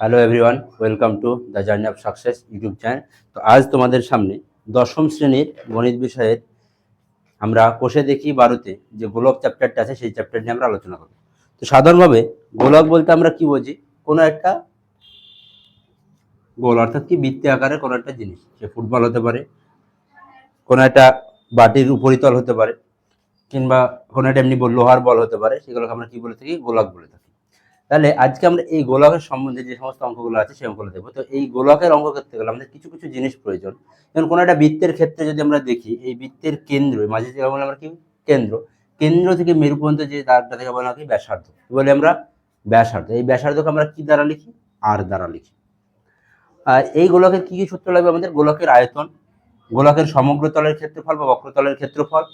Hello everyone welcome to the journey of success YouTube channel তো আজ তোমাদের সামনে দশম শ্রেণির গণিত বিষয়ের আমরা কোষে দেখি বারোতে যে গোলক চ্যাপ্টারটা আছে, সেই চ্যাপ্টার নিয়ে আমরা আলোচনা করব। তো সাধারণভাবে গোলক বলতে আমরা কি বুঝি? কোনো একটা গোল অর্থাৎ কি বৃত্তি আকারে কোনো একটা জিনিস, সে ফুটবল হতে পারে, কোনো একটা বাটির উপরিতল হতে পারে, কিংবা কোনো একটা এমনি লোহার বল হতে পারে, সেগুলোকে আমরা কি বলে থাকি? গোলক বলে থাকি। তাহলে আজকে আমরা এই গোলকের সম্বন্ধে যে সমস্ত অঙ্কগুলো আছে সেই অঙ্কগুলো দেখব। তো এই গোলকের অঙ্ক করতে গেলে আমাদের কিছু কিছু জিনিস প্রয়োজন। যেমন কোনো একটা বৃত্তের ক্ষেত্রে যদি আমরা দেখি, এই বৃত্তের কেন্দ্র মাঝে থেকে বলে আমরা কি? কেন্দ্র। কেন্দ্র থেকে মেরু পর্যন্ত যে দাগটা থেকে বলা কি ব্যাসার্ধ। বলে আমরা? ব্যাসার্ধ। এই ব্যাসার্ধকে আমরা কি দ্বারা লিখি? আর দ্বারা লিখি। আর এই গোলকের কি কি সূত্র লাগবে আমাদের? গোলকের আয়তন, গোলকের সমগ্র তলের ক্ষেত্রফল বা বক্রতলের ক্ষেত্রফল,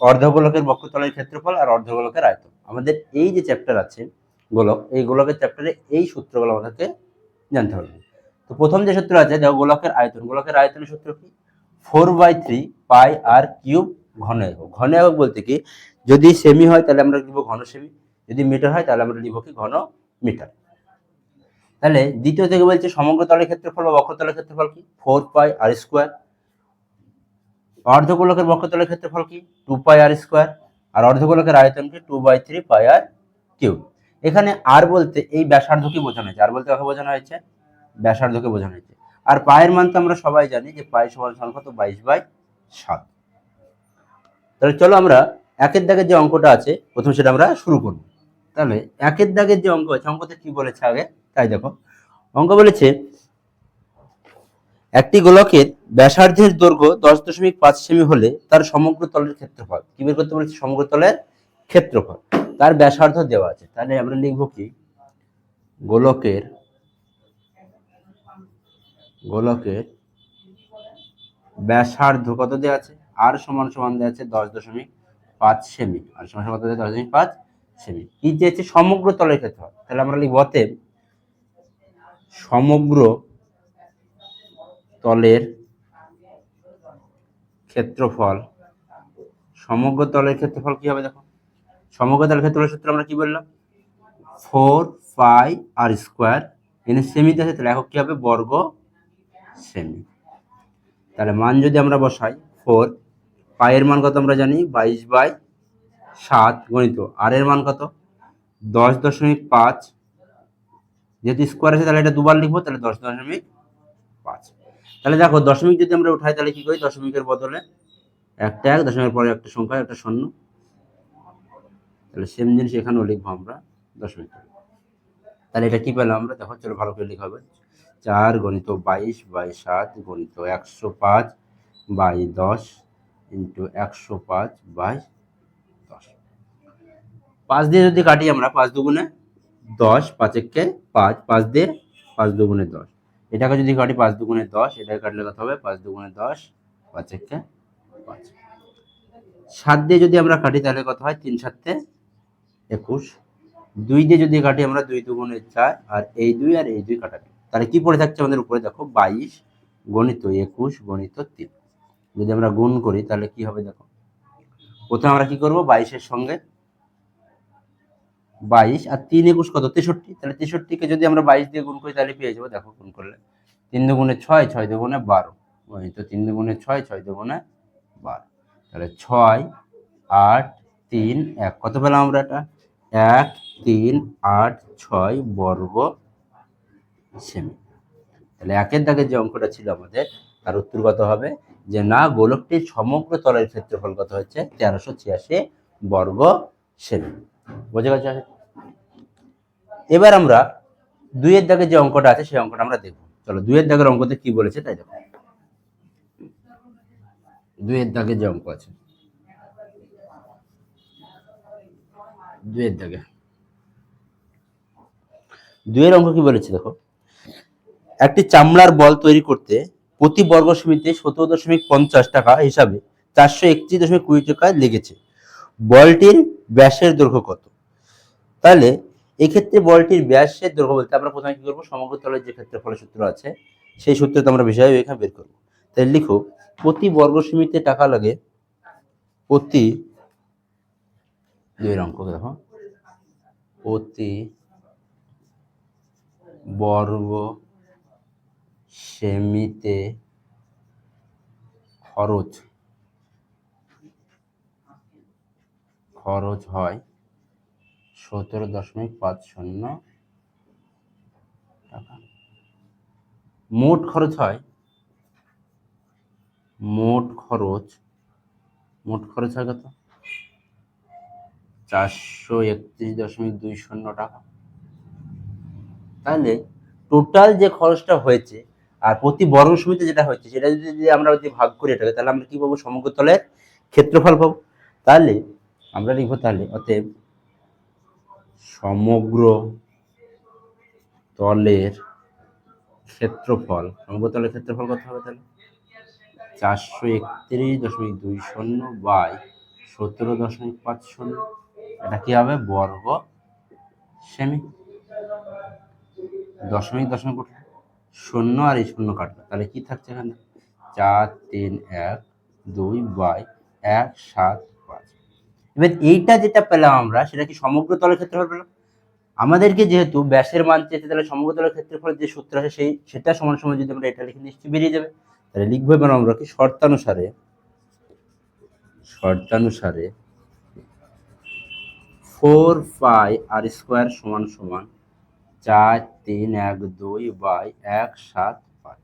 অর্ধগোলকের বক্রতলের ক্ষেত্রফল আর অর্ধগোলকের আয়তন। আমাদের এই যে চ্যাপ্টার আছে গোলক, এই গোলকের চ্যাপ্টারে এই সূত্রগুলো আমাদেরকে জানতে হবে। তো প্রথম যে সূত্র আছে, দেখো গোলকের আয়তন, গোলকের আয়তনের সূত্র কি? Four by three pi r cube ঘন একক। ঘন একক বলতে কি, যদি সেমি হয় তাহলে আমরা লিখব ঘন সেমি, যদি মিটার হয় তাহলে আমরা লিখব কি? ঘন মিটার। তাহলে দ্বিতীয় থেকে বলছে সমগ্র তলের ক্ষেত্রফল বা বক্রতলের ক্ষেত্রফল কি? Four pi r square. অর্ধগোলকের বক্রতলের ক্ষেত্রফল কি? টু পাই আর স্কোয়ার। আর অর্ধগোলকের আয়তন কি? Two by three pi r cube. এখানে আর বলতে এই ব্যাসার্ধকে বোঝানো হয়েছে। আর বলতে কাকে বোঝানো হয়েছে? ব্যাসার্ধকে বোঝানো হয়েছে। আর পায়ের মান তো আমরা সবাই জানি যে পায়ের সমান সমান কত? বাইশ বাই সাত। তাহলে চলো আমরা একের দাগের যে অঙ্কটা আছে, প্রথম সেটা আমরা শুরু করব। তাহলে একের দাগের যে অঙ্ক আছে, অঙ্কতে কি বলেছে আগে? তাই দেখো। অঙ্ক বলেছে, একটি গোলকের ব্যাসার্ধের দৈর্ঘ্য দশ দশমিক পাঁচ সেমি হলে তার সমগ্র তলের ক্ষেত্রফল। কি বের করতে বলেছে? সমগ্র তলের ক্ষেত্রফল। তার ব্যাসার্ধ দেওয়া আছে। তাহলে আমরা লিখব কি? গোলকের গোলকের ব্যাসার্ধ কত দেওয়া আছে? আর সমান সমান দেওয়া আছে দশ দশমিক পাঁচ সেমি। আর সমান সমান দেওয়া? দশ দশমিক পাঁচ সেমি। কি চেয়েছে সমগ্র তলের ক্ষেত্রফল তাহলে আমরা লিখব অতএব সমগ্র তলের ক্ষেত্রফল, সমগ্র তলের ক্ষেত্রফল কি হবে দেখো? সমগ্র তলের ক্ষেত্রফলের সূত্র আমরা কি বললাম? ফোর পাই আর স্কোয়ার এনে সেমিতে আছে, তাহলে একক কি হবে? বর্গ সেমি। তাহলে মান যদি আমরা বসাই, ফোর পায়ের মান কত আমরা জানি? বাইশ বাই সাত গণিত আর এর মান কত? দশ দশমিক পাঁচ। যেহেতু স্কোয়ার আছে, তাহলে এটা দুবার লিখব, তাহলে দশ দশমিক পাঁচ। তাহলে দেখো, দশমিক যদি আমরা উঠাই, তাহলে কি করি? দশমিকের বদলে একটা এক, দশমিকের পরে একটা সংখ্যা, একটা শূন্য। তাহলে সেম জিনিস এখানেও লিখব আমরা দশমিক তাহলে এটা কি পেলাম আমরা? দেখো, চলো ভালো করে লিখা হবে। চার গণিত বাইশ বাই সাত গণিত একশো পাঁচ বাই দশ ইন্টু একশো পাঁচ বাই দশ। পাঁচ দিয়ে যদি কাটি আমরা, পাঁচ দুগুণে দশ, পাঁচ একে পাঁচ পাঁচ দিয়ে পাঁচ দুগুণে দশ। এটাকে যদি কাটি পাঁচ দুগুণে দশ, এটাকে কাটলে কত হবে? পাঁচ দুগুণে দশ, পাঁচ একে পাঁচ। সাত দিয়ে যদি আমরা কাটি তাহলে কত হয়? তিন সাতে একুশ। দুই দিয়ে যদি কাটি আমরা দুই দুগুণে চার, আর এই দুই আর এই দুই কাটাবে। তাহলে কি পড়ে থাকছে আমাদের উপরে দেখো? বাইশ গণিত একুশ, গণিত তিন। যদি আমরা গুণ করি তাহলে কি হবে দেখো? প্রথমে আমরা কি করব? বাইশের সঙ্গে বাইশ, আর তিন একুশ কত? তেষট্টি। তাহলে তেষট্টিকে যদি আমরা বাইশ দিয়ে গুণ করি তাহলে পেয়ে যাব? দেখো, গুণ করলে। তিন দুগুণে ছয় ছয় দুগুণে বারো। গণিত তিন দুগুণে ছয় ছয় দুগুণে বারো। তাহলে ছয়, আট, তিন, এক। কত পেলাম আমরা এটা? এক, তিন, আট, ছয় বর্গ সেমি। তাহলে একের দাগের যে অঙ্কটা ছিল আমাদের, তার উত্তর কত হবে? যে না গোলকটির সমগ্র তলের ক্ষেত্রফল কত হচ্ছে? তেরোশো ছিয়াশি বর্গ সেমি। বোঝা গেছে? এবার আমরা দুইয়ের দাগের যে অঙ্কটা আছে, সেই অঙ্কটা আমরা দেখব। চলো, দুইয়ের দাগের অঙ্কতে কি বলেছে তাই দেখো। দুইয়ের দাগের যে অঙ্ক আছে। দুইয়ের দাগে দুইয়ের অঙ্ক কি বলেছে দেখো? একটি চামড়ার বল তৈরি করতে প্রতি বর্গ সতেরো দশমিক পঞ্চাশ টাকা হিসাবে চারশো একত্রিশ দশমিক কুড়ি টাকা লেগেছে। বলটির ব্যাসের দৈর্ঘ্য কত? তাহলে এক্ষেত্রে বলটির ব্যাসের দৈর্ঘ্য বলতে আমরা প্রথমে কি করব? সমগ্র তলের যে ক্ষেত্রফলের সূত্র আছে, সেই সূত্রটা আমরা বিষয় এখানে বের করব। তাহলে লিখো, প্রতি বর্গ সেমিতে টাকা লাগে প্রতি দুই অঙ্ক দেখো প্রতি বর্গ সেমিতে খরচ খরচ হয় সতেরো দশমিক পাঁচ শূন্য টাকা মোট খরচ হয়? মোট খরচ? মোট খরচ হয় কত? চারশো একত্রিশ দশমিক দুই শূন্য টাকা। তাহলে টোটাল যে খরচটা হয়েছে আর প্রতি বর্গ সমিতি যেটা হচ্ছে সেটা যদি আমরা যদি ভাগ করি এটাকে তাহলে আমরা কি পাবো? সমগ্র তলের ক্ষেত্রফল পাবো। তাহলে আমরা লিখব তাহলে, অতএব সমগ্র তলের ক্ষেত্রফল, সমগ্র তলের ক্ষেত্রফল কত হবে তাহলে? চারশো একত্রিশ দশমিক দুই শূন্য বাই সতেরো দশমিক পাঁচ শূন্য। এটা কি হবে? বর্গ সেমি। দশমিক দশমিক উঠল শূন্য আর এই শূন্য কাটলো তাহলে কি থাকছে এখানে? চার, তিন, এক, দুই, বাই এক, সাত, পাঁচ। এবার এইটা যেটা পেলাম আমরা, সেটা কি সমগ্র তলের ক্ষেত্রফল পেলাম? আমাদেরকে যেহেতু ব্যাসের মান চেয়েছে, তাহলে সমগ্র তলের ক্ষেত্রফলের যে সূত্র আছে, সেই, সেটা সমান সমান যদি আমরা এটা লিখে নিশ্চয়ই বেরিয়ে যাবে। তাহলে লিখব এবার আমরা কি? শর্তানুসারে শর্তানুসারে ফোর পাই আর স্কোয়ার সমান সমান চার তিন এক দুই বাই এক সাত পাঁচ।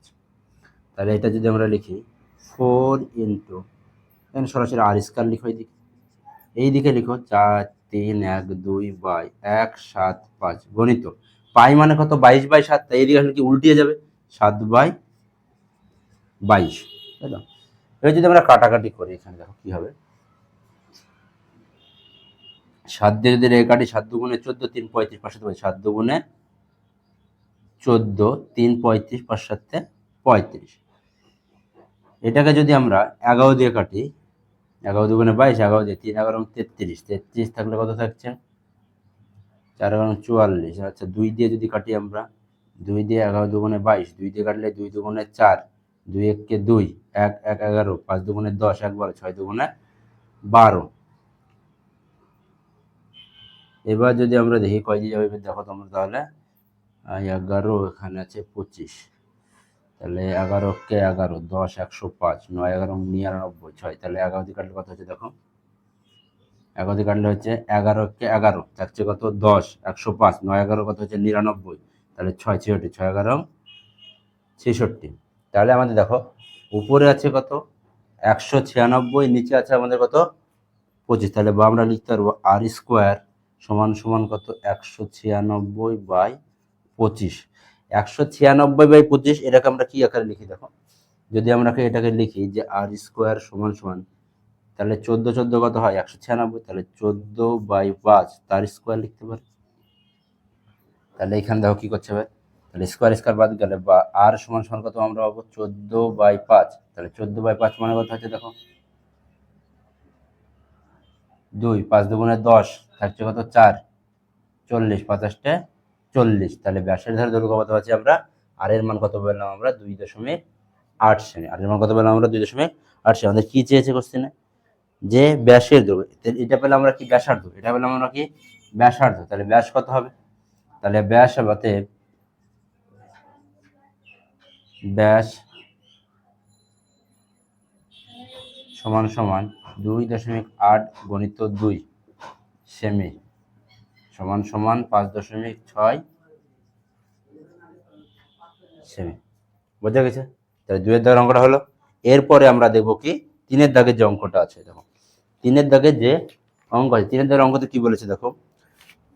তাহলে এটা যদি আমরা লিখি, ফোর ইন্টু সরাসরি আর স্কোয়ার লিখো এইদিকে এই দিকে লিখো, চার তিন এক দুই বাই এক সাত পাঁচ, গণিত। পাই মানে কত? বাইশ বাই সাত, তাই এইদিকে আসলে কি উল্টিয়ে যাবে? সাত বাই বাইশ, তাই তো? এবার যদি আমরা কাটাকাটি করি, এখানে দেখো কি হবে? সাত দিয়ে যদি রেখে কাটি সাত দুগুণে চোদ্দ, তিন পঁয়ত্রিশ পাঁচ সাথে সাত দুগুণে চোদ্দ, তিন পঁয়ত্রিশ পাঁচ সাথে পঁয়ত্রিশ। এটাকে যদি আমরা এগারো দিয়ে কাটি, এগারো দুগুণে বাইশ, এগারো দিয়ে তিন, এগারো তেত্রিশ তেত্রিশ থাকলে কত থাকছে? চার এগারো চুয়াল্লিশ আচ্ছা দুই দিয়ে যদি কাটি আমরা, দুই দিয়ে এগারো দুগুণে বাইশ, দুই দিয়ে কাটলে দুই দুগুণে চার, দুই এককে দুই, এক এক, এগারো, পাঁচ দুগুণে দশ এক বারো ছয় দুগুণে বারো। এবার যদি আমরা দেখি কয় দিয়ে যাবে দেখো তোমরা তাহলে এগারো এখানে আছে পঁচিশ। তাহলে এগারো কে এগারো? দশ, একশো পাঁচ। নয়, এগারো, নিরানব্বই। ছয়, তাহলে এগারো দিয়ে কাটলে কত হচ্ছে দেখো? এগারো দিয়ে কাটলে হচ্ছে এগারোকে এগারো। থাকছে কত? দশ, একশো পাঁচ। নয়, এগারো কত হচ্ছে? নিরানব্বই। তাহলে ছয়, ছেষট্টি। ছয়, এগারো, ছেষট্টি। তাহলে আমাদের দেখো, উপরে আছে কত? একশো ছিয়ানব্বই, নিচে আছে আমাদের কত? পঁচিশ। তাহলে বা আমরা লিখতে পারব আর স্কোয়ার সমান সমান কত? একশো ছিয়ানব্বই বাই পঁচিশ। একশো ছিয়ানব্বই বাই পঁচিশ, এটাকে আমরা কি আকারে লিখি দেখো? যদি আমরা এটাকে লিখি যে আর স্কোয়ার সমান সমান, তাহলে চোদ্দ চোদ্দ কত হয়? একশো ছিয়ানব্বই, তাহলে চোদ্দ বাই পাঁচ, তার স্কোয়ার লিখতে পারি। তাহলে এখানে দেখো কি করছে ভাই? তাহলে স্কোয়ার স্কোয়ার বাদ গেলে বা আর সমান সমান কত আমরা পাবো? চোদ্দ বাই পাঁচ। তাহলে চোদ্দ বাই পাঁচ মানে কত হচ্ছে দেখো? দুই, পাঁচ দুগুণে দশ। থাকছে কত চার, চল্লিশ, পাঁচাশটা চল্লিশ। তাহলে ব্যাসের ধারে দৈর্ঘ্য কত আছে আমরা? আর এর মান কত পেলাম আমরা? দুই দশমিক আট সেমি আর এর মান কত পেলাম আমরা? দুই দশমিক আট সেমি আমাদের কি চেয়েছে কোশ্চেনে যে ব্যাসের দৈর্ঘ্য। এটা পেলাম আমরা কি ব্যাসার্ধ? এটা পেলাম আমরা কি ব্যাসার্ধ? তাহলে ব্যাস কত হবে? তাহলে ব্যাস অতএব ব্যাস সমান সমান দুই দশমিক আট গণিত দুই। সেমি। সমান সমান পাঁচ দশমিক ছয় সেমি। বোঝা গেছে? তাহলে দুয়ের দাগের অঙ্কটা হলো। এরপরে আমরা দেখব কি? তিনের দাগের যে অঙ্কটা আছে, দেখো। তিনের দাগের যে অঙ্ক আছে, তিনের দাগের অঙ্কতে কি বলেছে দেখো?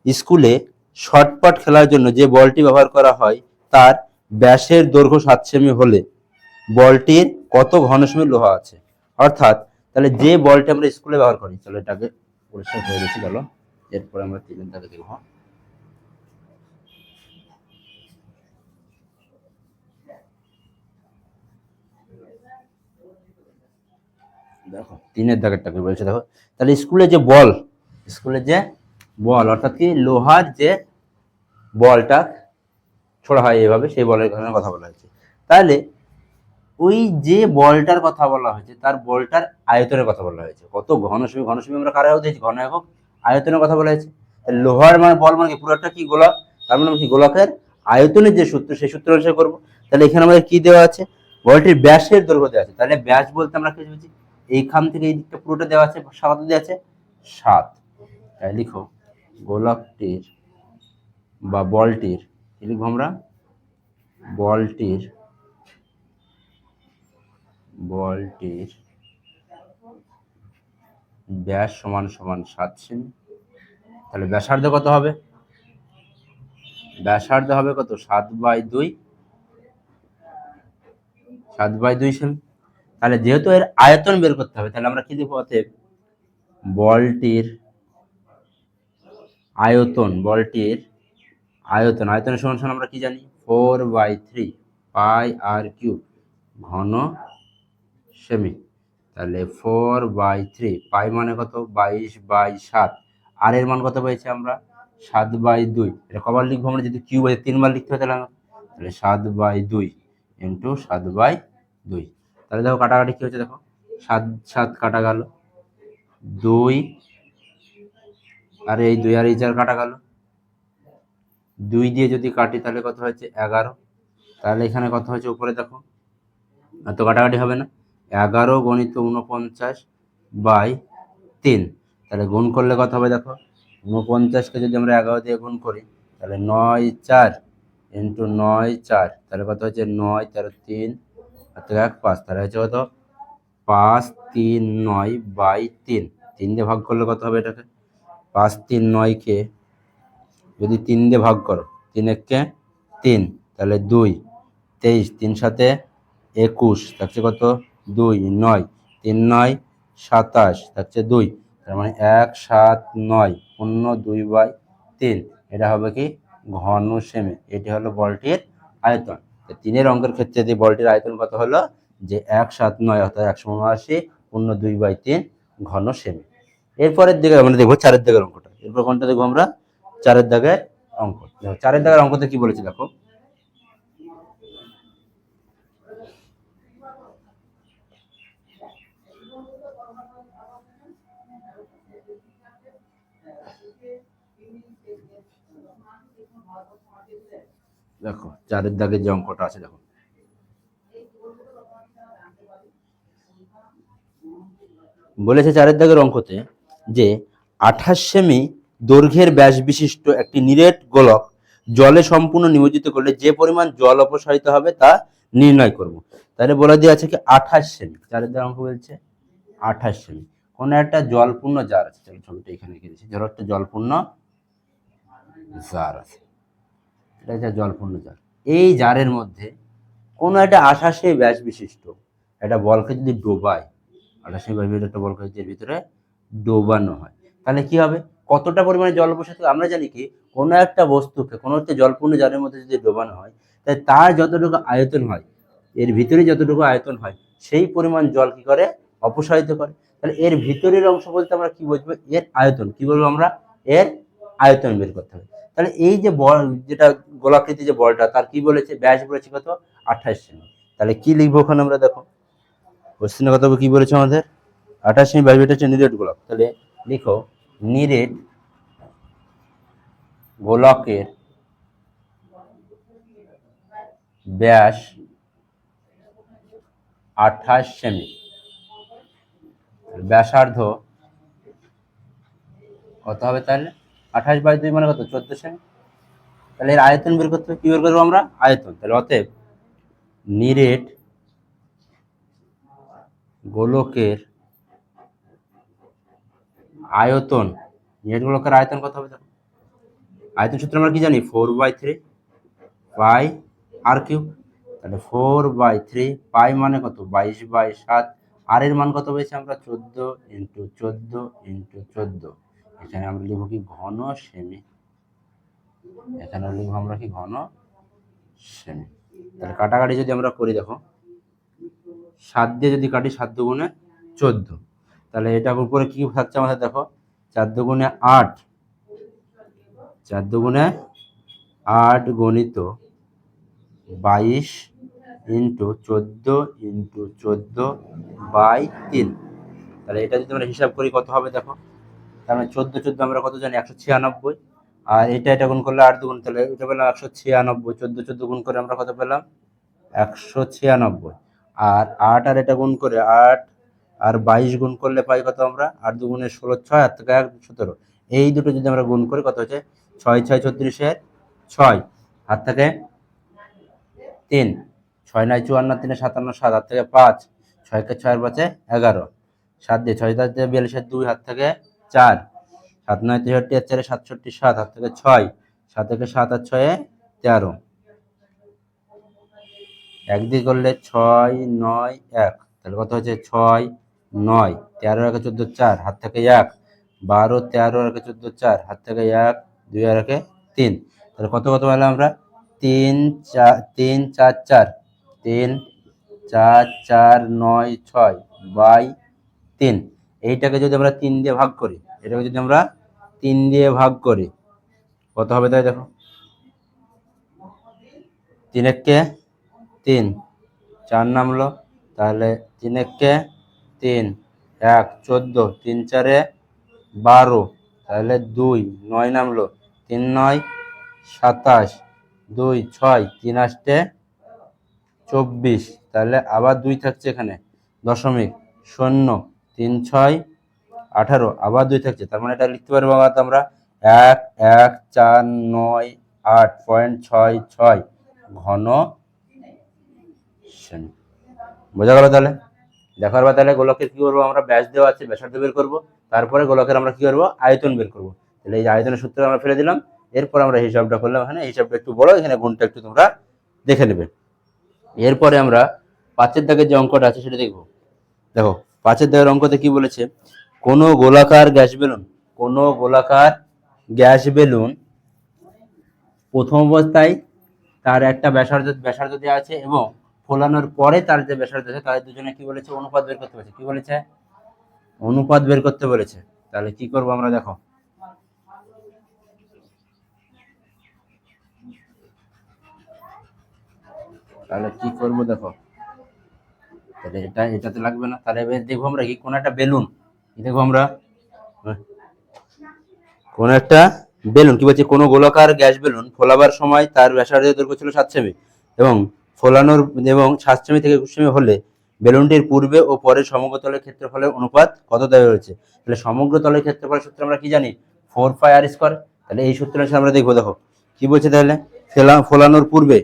স্কুলে শর্টপাট খেলার জন্য যে বলটি ব্যবহার করা হয়, তার ব্যাসের দৈর্ঘ্য সাত সেমি হলে বলটির কত ঘন সেমি লোহা আছে? অর্থাৎ, তাহলে যে বলটি আমরা স্কুলে ব্যবহার করি, তাহলে এটাকে পরিষ্কার হয়ে গেছে গেল। এরপরে আমরা তিনের দাগে দেখব। দেখো, তিনের দাগেরটাকে বলছে দেখো? তাহলে স্কুলে যে বল, স্কুলে যে বল, অর্থাৎ কি লোহার যে বলটা ছোড়া হয় এভাবে সেই বলের কথা বলা হয়েছে। তাহলে ওই যে বলটার কথা বলা হয়েছে, তার বলটার আয়তনের কথা বলা হয়েছে। কত ঘনসেমি ঘনসেমি আমরা কারা দিয়েছি ঘন একক আয়তনের কথা বলা হয়েছে। লোহার মানে বল মানে পুরোটা কি গোলাপ তার মানে কি? গোলকের আয়তনের যে সূত্র, সেই সূত্র অনুসারে করব। তাহলে এখানে আমাদের কি দেওয়া আছে? বলটির ব্যাসের দৈর্ঘ্য দেওয়া আছে। তাহলে ব্যাস বলতে আমরা কি বুঝি? এইখান থেকে এই দিকটা পুরোটা দেওয়া আছে, সাত দেওয়া আছে, সাত। তাই লিখো, গোলকটির বা বলটির লিখব আমরা? বলটির বলটির ব্যাস সমান সমান সাত সেমি তাহলে ব্যাসার্ধ কত হবে? ব্যাসার্ধ হবে কত? সাত বাই দুই। সাত বাই দুই সেমি। তাহলে যেহেতু এর আয়তন বের করতে হবে, তাহলে আমরা কি দেবো অতএব? বলটির আয়তন বলটির আয়তন। আয়তনের সমান সমান আমরা কি জানি? Four by three pi r cube ঘন সেমি। তাহলে ফোর বাই থ্রি পাই মানে কত? বাইশ বাই সাত। আর এর মান কত পেয়েছি আমরা? সাত বাই দুই। এটা কবার লিখব আমরা? যদি কিউব আছে তিনবার লিখতে হবে তাহলে তাহলে সাত বাই দুই ইন্টু সাত বাই দুই। তাহলে দেখো কাটাকাটি কি হচ্ছে দেখো? সাত সাত কাটা গেল। দুই। আর এই দুই আর এই চার কাটা গেল। দুই দিয়ে যদি কাটি তাহলে কত হয়েছে? এগারো। তাহলে এখানে কত হয়েছে? উপরে দেখো। এত কাটাকাটি হবে না। এগারো গণিত উনপঞ্চাশ বাই তিন। তাহলে গুণ করলে কথা হবে দেখো? উনপঞ্চাশকে যদি আমরা এগারো দিয়ে গুণ করি, তাহলে নয় চার ইন্টু নয় চার। তাহলে কত হচ্ছে নয়, তেরো, তিন এক পাঁচ। তাহলে হচ্ছে কত? পাঁচ, তিন, নয় বাই তিন। তিন দিয়ে ভাগ করলে কত হবে এটাকে? পাঁচ, তিন নয়কে যদি তিন দিয়ে ভাগ করো, তিন এককে তিন। তাহলে দুই। তেইশ, তিন সাথে একুশ। থাকছে কত? দুই, নয়। তিন, নয়, সাতাশ। থাকছে দুই। তার মানে এক, সাত, নয়। শূন্য দুই বাই তিন। এটা হবে কি? ঘন সেমি এটি হলো বলটির আয়তন। তিনের অঙ্কের ক্ষেত্রে যে বলটির আয়তন কত হলো? যে এক, সাত, নয় অর্থাৎ একশো উনআশি শূন্য দুই বাই তিন ঘন সেমি এরপরের দিকে আমরা দেখব চারের দাগের অঙ্কটা। এরপর কোনটা দেখব আমরা? চারের দাগের অঙ্ক। দেখো, চারের দাগের অঙ্কতে কি বলেছে দেখো? দেখো চারের দাগের যে অঙ্কটা আছে, দেখো। বলেছে চারের দাগের অঙ্কতে যে, আঠাশ সেমি দৈর্ঘ্যের ব্যাস বিশিষ্ট একটি নিরেট গোলক জলে সম্পূর্ণ নিমজ্জিত করলে যে পরিমাণ জল অপসারিত হবে তা নির্ণয় করব। তাহলে বলে দেওয়া আছে কি, আঠাশ সেমি। চারের দাগের অঙ্ক বলছে, আঠাশ সেমি। কোনো একটা জলপূর্ণ জার আছে ছবিটা এখানে রেখে ধরো একটা জলপূর্ণ জার আছে। এটা হচ্ছে জলপূর্ণ জার এই জারের মধ্যে কোনো একটা আঠাশে ব্যাস বিশিষ্ট একটা বলকে যদি ডোবায়, আঠাশে ব্যাস একটা বলকে যদি ভিতরে ডোবানো হয়, তাহলে কি হবে? কতটা পরিমাণে জল বসে থাকে আমরা জানি কি, কোনো একটা বস্তুকে, কোনো একটা জলপূর্ণ জারের মধ্যে যদি ডোবানো হয় তাই তার যতটুকু আয়তন হয়, এর ভিতরে যতটুকু আয়তন হয়, সেই পরিমাণ জল কি করে? অপসারিত করে। তাহলে এর ভিতরের অংশ বলতে আমরা কি বুঝব? এর আয়তন। কি বলব আমরা? এর আয়তন বের করতে হবে। তাহলে এই যে বল, যেটা গোলাকৃতি যে বলটা, তার কি বলেছে? ব্যাস বলেছে কত? আঠাশ সেমি। তাহলে কি লিখব ওখানে আমরা দেখো? কোশ্চেনে কত কি বলেছে আমাদের? আঠাশ সেমি ব্যাস হচ্ছে নিরেট গোলক। তাহলে লিখো, নিরেট গোলকের ব্যাস আঠাশ সেমি। ব্যাসার্ধ কত হবে তাহলে? আঠাশ বাই দুই মানে কত চোদ্দ সেমি তাহলে এর আয়তন বের করতে হবে, কি বের করব আমরা? আয়তন। তাহলে অতএব নিরেট গোলকের আয়তন, নিরেট গোলকের আয়তন কত হবে দেখো? আয়তন সূত্র আমরা কি জানি? Four by three pi r cube. তাহলে ফোর বাই থ্রি পাই মানে কত? বাইশ বাই সাত। আর এর মান কত পেয়েছি আমরা? চোদ্দ ইন্টু চোদ্দ ইন্টু চোদ্দ। এখানে আমরা লিখব কি ঘন সেমি। এখানে লিখব আমরা কি ঘন সেমি। তাহলে কাটাকাটি যদি আমরা করি দেখো, সাত দিয়ে যদি কাটি সাত দুগুণে চোদ্দ, তাহলে এটার উপরে কি থাকছে আমাদের দেখো, চার দুগুণে আট, চার দুগুণে আট গণিত বাইশ ইন্টু চোদ্দ ইন্টু চোদ্দ বাই তিন। তাহলে এটা যদি আমরা হিসাব করি কত হবে দেখো তার মানে চোদ্দ চোদ্দ আমরা কত জানি? একশো ছিয়ানব্বই। আর এটা এটা গুণ করলে আট দুগুণ, তাহলে এটা পেলাম একশো ছিয়ানব্বই। চোদ্দ চোদ্দ গুণ করে আমরা কত পেলাম? একশো ছিয়ানব্বই। আর আট আর এটা গুণ করে আট আর বাইশ গুণ করলে পাই কত আমরা? আট দুগুণে ষোলো, ছয় আর থেকে এক, সতেরো। এই দুটো যদি আমরা গুণ করি, কত হচ্ছে? ছয় ছয় ছত্রিশের ছয়। হাত থেকে তিন। ছয় নয়, চুয়ান্ন, তিনে সাতান্ন, সাত। হাত থেকে পাঁচ। ছয়কে ছয়ের পাঁচে এগারো। সাত দিয়ে ছয় হাত থেকে বিয়াল্লিশের দুই হাত থেকে চার, সাত নয় তেষট্টি আর চারে সাতষট্টি, সাত হাত থেকে ছয়, সাত থেকে সাত আর ছয়ে তেরো। এক দিয়ে করলে ছয় নয় এক, তাহলে কত হচ্ছে ছয় নয়, তেরো একে চোদ্দ চার, হাত থেকে এক, বারো, তেরো একে চোদ্দ চার, হাত থেকে এক, দুই আর একে তিন। তাহলে কত কত পেলাম আমরা? তিন চার তিন চার চার, তিন চার চার নয় ছয় বাই তিন। এইটাকে যদি আমরা তিন দিয়ে ভাগ করি, এটাকে যদি আমরা তিন দিয়ে ভাগ করি, কত হবে তাই দেখো? তিন এককে তিন। চার নামলো, তাহলে তিন এককে তিন। এক, চোদ্দ, তিন, চারে বারো, তাহলে দুই, নয় নামলো। তিন, নয়, সাতাশ, দুই, ছয়, তিন আষ্টে চব্বিশ, তাহলে আবার দুই থাকছে এখানে। দশমিক, শূন্য তিন ছয় আঠারো, আবার দুই থাকছে, তার মানে এটা লিখতে পারব আমরা আমরা এক এক, চার, নয়, আট, পয়েন্ট ছয় ছয়, ঘন বোঝা গেল তাহলে? দেখার পর তাহলে গোলকের কি করব আমরা? ব্যাস দেওয়া আছে, ব্যাসার্ধ বের করব। তারপরে গোলকের আমরা কি করব? আয়তন বের করব। তাহলে এই আয়তনের সূত্র আমরা ফেলে দিলাম। এরপর আমরা হিসাবটা করলাম এখানে হিসাবটা একটু বড়, এখানে গুণটা একটু তোমরা দেখে নেবে। এরপরে আমরা পাঁচের দাগের যে অঙ্কটা আছে সেটা দেখব। দেখো পাঁচের দাগের অঙ্কতে কি বলেছে? কোনো গোলাকার গ্যাস বেলুন, কোনো গোলাকার গ্যাস বেলুন প্রথম অবস্থায় তার একটা ব্যাসার্ধ ব্যাসার্ধ দেওয়া আছে এবং ফোলানোর পরে তার যে ব্যাসার্ধ আছে তাদের দুজনে কি বলেছে? অনুপাত বের করতে বলেছে। কি বলেছে? অনুপাত বের করতে বলেছে। তাহলে কি করব আমরা? দেখো। তাহলে কি করব? দেখো। তাহলে এটা, এটাতে লাগবে না। তাহলে এবার দেখব আমরা কি, কোন একটা বেলুন। দেখব আমরা। কোন একটা বেলুন, কি বলছে, কোনো গোলাকার গ্যাস বেলুন ফোলাবার সময় তার ব্যাসার্ধের দৈর্ঘ্য ছিল সাত সেমি এবং ফোলানোর এবং সাত সেমি থেকে একুশ সেমি হলে বেলুনটির পূর্বে ও পরে সমগ্র তলের ক্ষেত্রফলের অনুপাত কত দেওয়া হয়েছে? তাহলে সমগ্র তলের ক্ষেত্রফলের সূত্র আমরা কি জানি? Four pi r square. তাহলে এই সূত্র আমরা দেখব, দেখো। কি বলছে তাহলে? ফেলা, ফোলানোর পূর্বে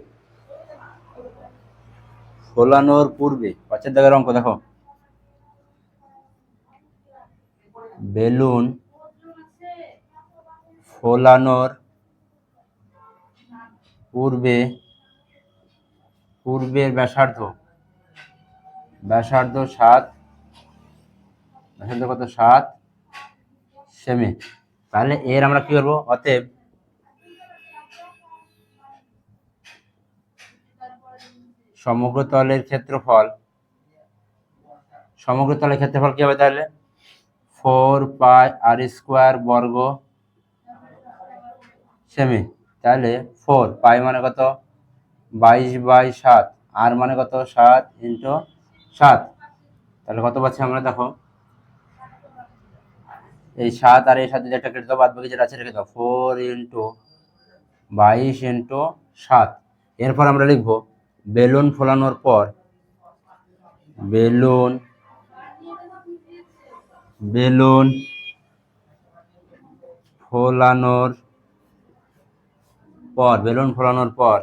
ফোলানোর পূর্বে পাঁচের দাগের অঙ্ক দেখো। বেলুন ফোলানোর পূর্বে, পূর্বের ব্যাসার্ধ। ব্যাসার্ধ সাত, ব্যাসার্ধ কত? সাত সেমি। তাহলে এর আমরা কি করব? অতএব সমগ্র তলের ক্ষেত্রফল, সমগ্র তলের ক্ষেত্রফল কি হবে তাহলে? ফোর পাই আর স্কোয়ার বর্গ সেমি। তাহলে ফোর, পাই মানে কত? বাইশ বাই সাত। আর মানে কত? সাত ইন্টু সাত। তাহলে কত পাচ্ছি আমরা? দেখো। এই সাত আর এই সাত যদি একটা কেটে দাও, বাদ বাকি যেটা আছে রেখে দাও। ফোর ইন্টু বাইশ ইন্টু সাত। এরপর আমরা লিখব বেলুন ফোলানোর পর, বেলুন বেলুন ফোলানোর পর, বেলুন ফোলানোর পর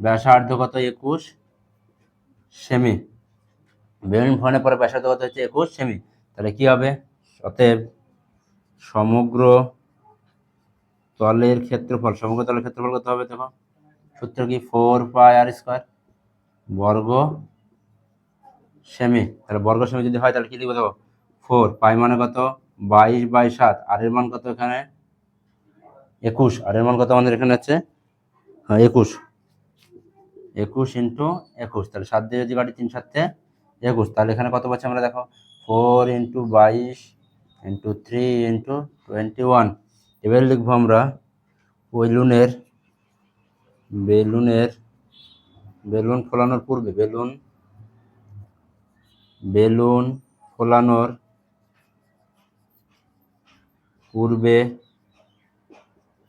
ব্যাসার্ধ কত একুশ সেমি। বেলুন ফোলানোর পরে ব্যাসার্ধ কত হচ্ছে একুশ সেমি। তাহলে কি হবে? অতএব সমগ্র তলের ক্ষেত্রফল, সমগ্র তলের ক্ষেত্রফল কত হবে দেখো? সূত্র কি ফোর পাই আর স্কোয়ার বর্গ সেমি তাহলে বর্গ সেমি যদি হয়, তাহলে কি লিখব? দেখো ফোর পাই মানে কত? বাইশ বাই সাত। আর এর মান কত এখানে? একুশ। আর এর মান কত আমাদের এখানে আছে? হ্যাঁ একুশ। একুশ ইন্টু একুশ। তাহলে সাত দিয়ে যদি কাটি তিন সাতে একুশ, তাহলে এখানে কত পাচ্ছি আমরা? দেখো ফোর ইন্টু বাইশ into three into twenty one এবার লিখব আমরা বেলুনের বেলুনের, বেলুন ফোলানোর পূর্বে, বেলুন বেলুন ফোলানোর পূর্বে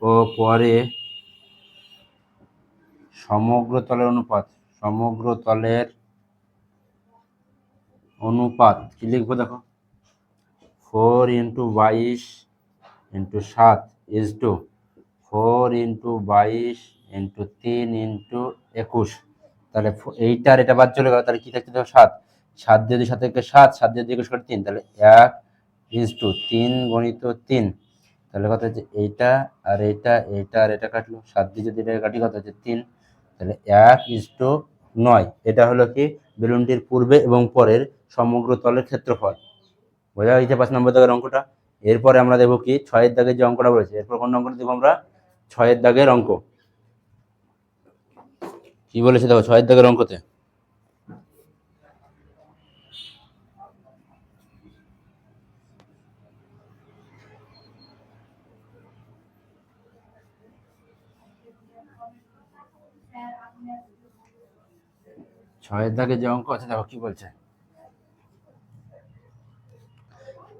ও পরে সমগ্র তলের অনুপাত, সমগ্র তলের অনুপাত, কি লিখব দেখো? ফোর ইন্টু বাইশ ইন্টু সাত ইজ টু, ফোর ইন্টু বাইশ ইন্টু তিন ইন্টু একুশ। তাহলে এইটার এটা বাদ চলে গেল, তাহলে কি থাকছে দেখো সাত। সাত দিয়ে দুই, সাত থেকে সাত সাত দিয়ে দুই একুশ করে তিন, তাহলে এক ইজ টু তিন গণিত তিন। তাহলে কথা হচ্ছে এইটা আর এইটা এইটা আর এটা কাটলো। সাত দিয়ে যদি এটা কাটি, কথা হচ্ছে তিন। তাহলে এক ইজ টু নয়। এটা হলো কি? বেলুনটির পূর্বে এবং পরের সমগ্র তলের ক্ষেত্রফল। বোঝা গেছে পাঁচ নম্বর দাগের অঙ্কটা? এরপরে আমরা দেখব কি? ছয়ের দাগের যে অঙ্কটা বলেছে, এরপর কোন অঙ্কটা দেখব আমরা? ছয়ের দাগের অঙ্ক। কি বলেছে দেখো, ছয়ের দাগের অঙ্কতে ছয়ের দাগে যে অঙ্ক আছে, দেখো কি বলছে?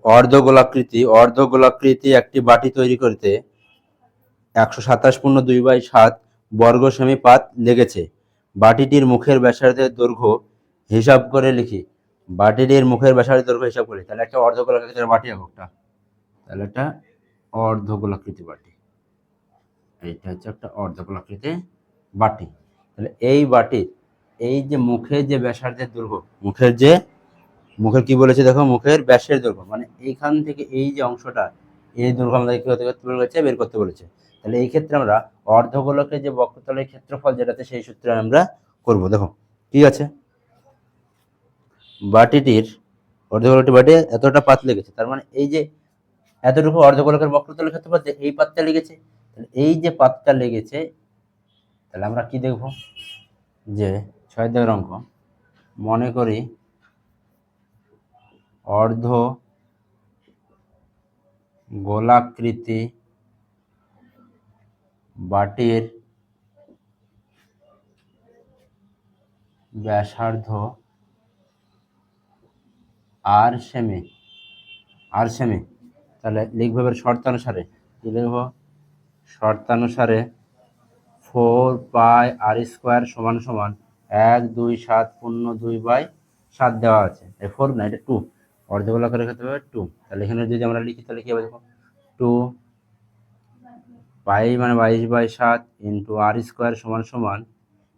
অর্ধগোলাকৃতি অর্ধগোলাকৃতি একটি বাটি তৈরি করতে একশো সাতাশ পূর্ণ দুই বাই সাত বর্গ সেমি পাত লেগেছে। বাটিটির মুখের ব্যাসার্ধের দৈর্ঘ্য হিসাব করে লিখি। বাটিটির মুখের ব্যাসার্ধের দৈর্ঘ্য হিসাব করি। তাহলে একটা অর্ধগোলাকৃতির বাটি একটা। তাহলে একটা অর্ধগোলাকৃতি বাটি। এইটা হচ্ছে একটা অর্ধগোলাকৃতি বাটি। তাহলে এই বাটির, এই যে মুখের যে ব্যাসার্ধের দৈর্ঘ্য, মুখের যে, মুখের কি বলেছে দেখো? মুখের ব্যাসের দৈর্ঘ্য। মানে এইখান থেকে এই যে অংশটা, এই দৈর্ঘ্য আমাদের কি করতে বলেছে বের করতে বলেছে। তাহলে এই ক্ষেত্রে আমরা অর্ধগোলকের যে বক্রতলের ক্ষেত্রফল যেটাতে সেই সূত্রে আমরা করব। দেখো, ঠিক আছে? বাটিটির অর্ধগোলকটি বাটি এতটা পাত লেগেছে, তার মানে এই যে এতটুকু অর্ধগোলকের বক্রতলের ক্ষেত্রফল এই পাতটা লেগেছে এই যে পাতটা লেগেছে, তাহলে আমরা কি দেখব? যে ছয় দেবের অঙ্ক, মনে করি অর্ধ গোলাকৃতি বাটির ব্যাসার্ধ আর সেমি আর সেমি। তাহলে লিখবে এবার শর্তানুসারে। কি লিখব? শর্তানুসারে ফোর পাই আর স্কোয়ার সমান সমান এক, দুই, সাত শূন্য দুই বাই সাত দেওয়া আছে। এই ফোর না, এটা টু অর্ধগোলাকারের ক্ষেত্রে টু তাহলে এখানে যদি আমরা লিখি, তাহলে কি হবে দেখো? টু পাই মানে বাইশ বাই সাত ইন্টু আর স্কোয়ার সমান সমান,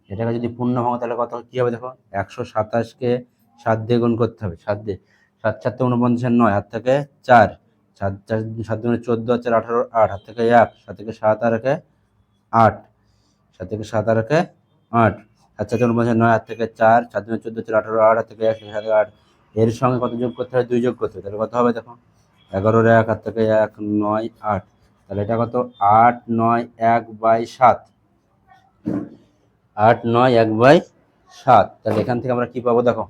এটাকে যদি পূর্ণ ভাঙো তাহলে কত, কী হবে দেখো? একশো সাতাশকে সাত দিয়ে গুণ করতে হবে, সাত দিয়ে। সাত চারটে উনপঞ্চাশের নয় হাত থেকে চার। সাত চার, সাত চোদ্দ, চার আঠারো, আট হাত থেকে এক, সাত থেকে সাত আর একে আট। সাত থেকে সাত আর একে আট। সাত চারটে উনপঞ্চাশ নয় হাত থেকে চার, সাত দুগুণে চোদ্দ, চার আঠারো, আট হাত থেকে এক, সাত আট। এর সঙ্গে কত যোগ করতে হবে দুই যোগ করতে হবে তাহলে কত হবে দেখো? এগারোর এক হাত থেকে এক, নয়, আট। তাহলে এটা কত? আট নয় এক বাই সাত। আট নয় এক বাই সাত। তাহলে এখান থেকে আমরা কি পাবো দেখো?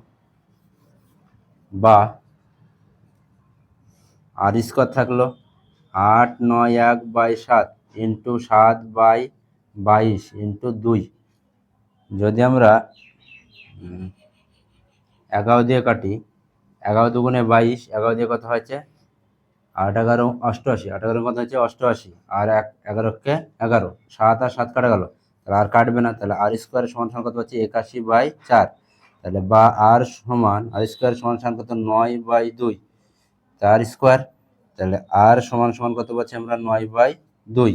বা আর স্কোয়ার থাকল আট নয় এক বাই সাত ইন্টু সাত বাই বাইশ ইন্টু দুই। যদি আমরা এগারো দিয়ে কাটি, এগারো দুগুণে বাইশ, এগারো দিয়ে কত হয়েছে? আট এগারো অষ্টআশি, আট এগারো কত হচ্ছে অষ্টআশি। আর এক, এগারোকে এগারো। সাত আর সাত কাটা গেল। তাহলে আর কাটবে না। তাহলে আর স্কোয়ারের সমান সমান কত হচ্ছে একাশি বাই চার। তাহলে বা আর সমান, আর স্কোয়ার সমান সমান কত? নয় বাই দুই। তার স্কোয়ার, তাহলে আর সমান সমান কত পাচ্ছি আমরা? নয় বাই দুই।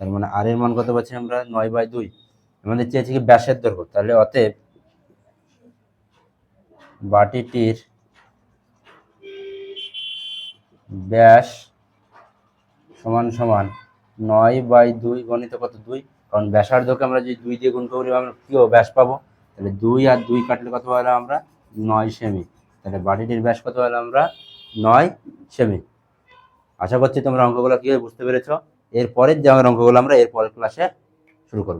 তার মানে আর এর মান কত পাচ্ছি আমরা? নয় বাই দুই। আমাদের চেয়েছি কি ব্যাসের দৈর্ঘ্য। তাহলে অতএব বাটিটির ব্যাস সমান সমান নয় বাই দুই গণিত কত দুই? কারণ ব্যাসার্ধকে আমরা যদি দুই দিয়ে গুণ করি, আমরা কী ব্যাস পাবো? তাহলে দুই আর দুই কাটলে কত হলো আমরা নয় সেমি। তাহলে বাটিটির ব্যাস কত হলো আমরা নয় সেমি। আশা করছি তোমরা অঙ্কগুলো কীভাবে বুঝতে পেরেছ? এর পরের যে অঙ্কগুলো আমরা এর পরের ক্লাসে শুরু করব।